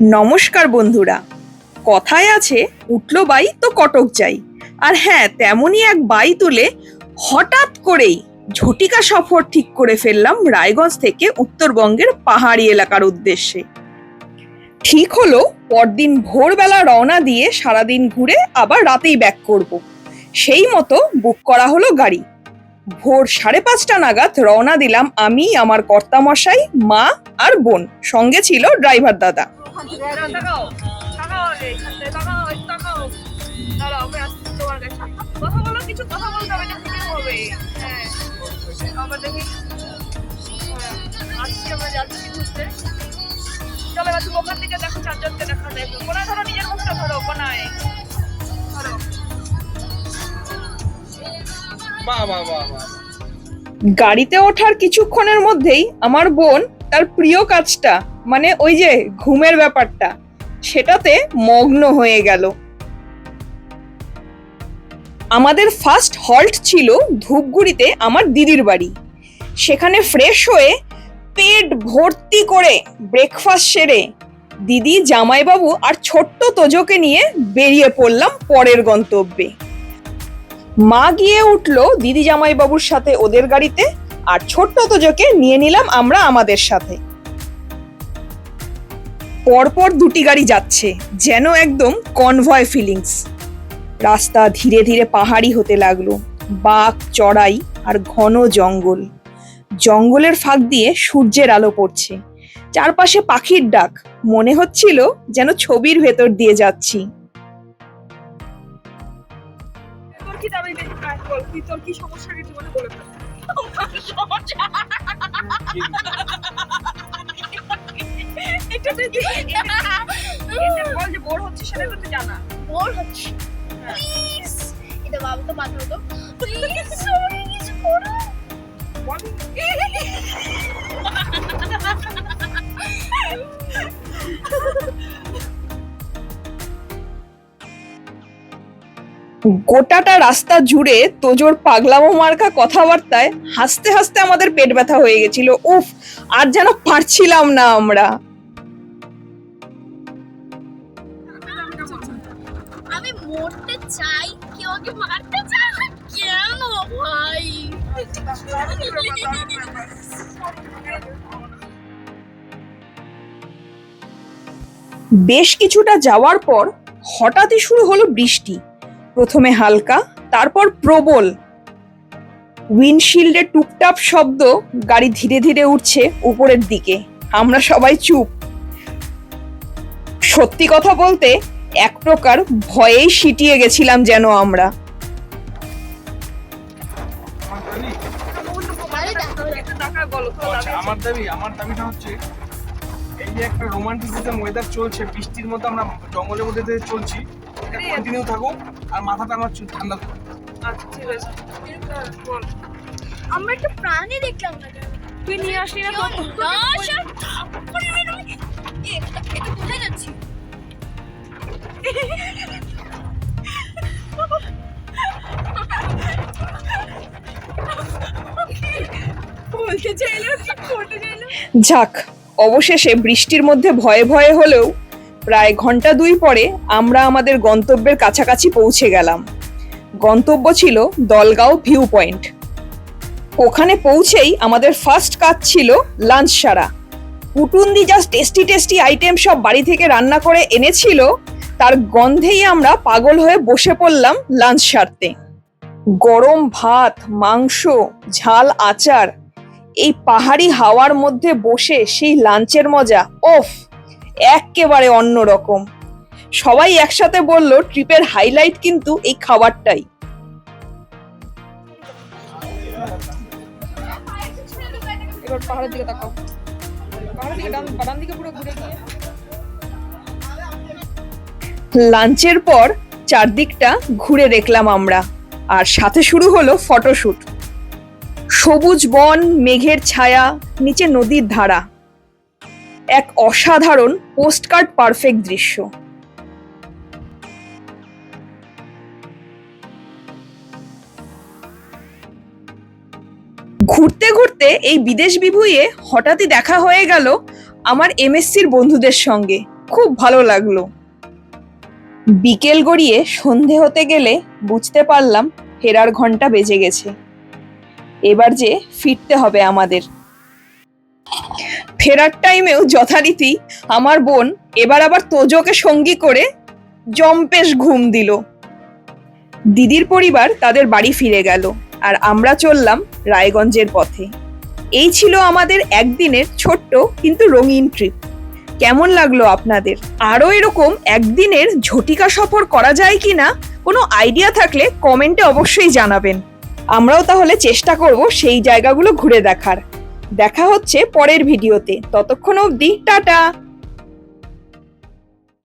নমস্কার বন্ধুরা। কথায় আছে, উঠল বাই তো কটক যাই। আর হ্যাঁ তেমনই এক বাই তুলে হঠাৎ করেই ঝটিকা সফর ঠিক করে ফেললাম রায়গঞ্জ থেকে উত্তরবঙ্গের পাহাড়ি এলাকার উদ্দেশ্যে। ঠিক হলো, পরদিন ভোরবেলা রওনা দিয়ে সারাদিন ঘুরে আবার রাতেই ব্যাক করব। সেই মতো বুক করা হলো গাড়ি। ভোর সাড়ে পাঁচটা নাগাদ রওনা দিলাম আমি, আমার কর্তামশাই, মা আর বোন। সঙ্গে ছিল ড্রাইভার দাদা। ওখান থেকে দেখো দেখা যায় ধরো নিজের ধরো বাহ গাড়িতে ওঠার কিছুক্ষণের মধ্যেই আমার বোন তার প্রিয় কাজটা মানে ওই যে ঘুমের ব্যাপারটা, সেটাতে মগ্ন হয়ে গেল। আমাদের ফার্স্ট হল্ট ছিল ধূপগুড়িতে আমার দিদির বাড়ি। সেখানে ফ্রেশ হয়ে পেট ভর্তি করে ব্রেকফাস্ট সেরে দিদি, জামাইবাবু আর ছোট্ট তোজোকে নিয়ে বেরিয়ে পড়লাম পরের গন্তব্যে। মা গিয়ে উঠল দিদি, জামাইবাবুর সাথে ওদের গাড়িতে আর ছোট্ট তোজোকে নিয়ে নিলাম আমরা আমাদের সাথে। পরপর দুটি গাড়ি যাচ্ছে যেন একদম কনভয় ফিলিংস রাস্তা ধীরে ধীরে পাহাড়ি হতে লাগল বাঘ চড়াই আর ঘন জঙ্গল। জঙ্গলের ফাঁক দিয়ে সূর্যের আলো পড়ছে। চারপাশে পাখির ডাক মনে হচ্ছিল যেন ছবির ভেতর দিয়ে যাচ্ছি। তোর বোর হচ্ছে সেটা তো তুই জানা বোর হচ্ছে প্লিজ এটা বাবা তো মাথা হতো প্লিজ সবাই কিছু করো গোটাটা রাস্তা জুড়ে তোজোর পাগলামো মার্কা কথাবার্তায় হাসতে হাসতে আমাদের পেট ব্যথা হয়ে গেছিল। উফ, আর যেন পারছিলাম না আমরা। চাই, কেউ মারতে কেন ভাই? বেশ কিছুটা যাওয়ার পর হঠাৎই শুরু হলো বৃষ্টি। প্রথমে হালকা, তারপর প্রবল। উইন্ডশিল্ডে টুকটাপ শব্দ গাড়ি ধীরে ধীরে উঠছে উপরের দিকে। আমরা সবাই চুপ। সত্যি কথা বলতে এক প্রকার ভয়েই সিটিয়ে গেছিলাম যেন আমরা। দাবি আচ্ছা, আমার দাবি আমার দাবিটা হচ্ছে এই যে একটা রোমান্টিসিজম ওয়েদার চলছে বৃষ্টির মধ্যে আমরা জঙ্গলের মধ্যে দিয়ে চলছি এটা কন্টিনিউ থাকুক আর মাথাটা আমার ঠান্ডা থাকুক। আচ্ছা ঠিক আছে। বল আমরা একটা প্রাণী দেখলাম না তুই নিয়ে আসলি না যাক অবশেষে বৃষ্টির মধ্যে ভয়ে ভয়ে হলেও প্রায় ঘণ্টা দুই পরে আমরা আমাদের গন্তব্যের কাছাকাছি পৌঁছে গেলাম। গন্তব্য ছিল দলগাঁও ভিউ পয়েন্ট। ওখানে পৌঁছেই আমাদের ফার্স্ট কাজ ছিল লাঞ্চ সারা। পুটুন্দি জাস্ট টেস্টি টেস্টি আইটেম সব বাড়ি থেকে রান্না করে এনেছিল তার গন্ধেই আমরা পাগল হয়ে বসে পড়লাম লাঞ্চ সারতে। গরম ভাত, মাংস, ঝাল, আচার, এই পাহাড়ি হাওয়ার মধ্যে বসে সেই লাঞ্চের মজা, ওফ একেবারে অন্যরকম। সবাই একসাথে বলল ট্রিপের হাইলাইট কিন্তু এই খাবারটাই। পাহাড়ের দিকে তাকাও। পাহাড়ের দিকে ডান দিকে পুরো ঘুরে গিয়ে। লাঞ্চের পর চারদিকটা ঘুরে দেখলাম আমরা। আর সাথে শুরু হলো ফটোশুট। সবুজ বন, মেঘের ছায়া, নিচে নদীর ধারা। এক অসাধারণ পোস্টকার্ড পারফেক্ট দৃশ্য। ঘুরতে ঘুরতে এই বিদেশ বিভুঁইয়ে হঠাৎই দেখা হয়ে গেল আমার এমএসসির বন্ধুদের সঙ্গে। খুব ভালো লাগল। বিকেল গড়িয়ে সন্ধে হতে গেলে বুঝতে পারলাম ফেরার ঘণ্টা বেজে গেছে। এবার যে ফিরতে হবে আমাদের। ফেরার টাইমেও যথারীতি আমার বোন এবার আবার তোজোকে সঙ্গী করে জম্পেশ ঘুম দিল। দিদির পরিবার তাদের বাড়ি ফিরে গেল আর আমরা চললাম রায়গঞ্জের পথে। এই ছিল আমাদের একদিনের ছোট্ট কিন্তু রঙিন ট্রিপ কেমন লাগল আপনাদের? আরও এরকম একদিনের ঝটিকা সফর করা যায় কি না কোনো আইডিয়া থাকলে কমেন্টে অবশ্যই জানাবেন। আমরাও তাহলে চেষ্টা করব সেই জায়গাগুলো ঘুরে দেখার। দেখা হচ্ছে পরের ভিডিওতে ততক্ষণ অবধি, টাটা!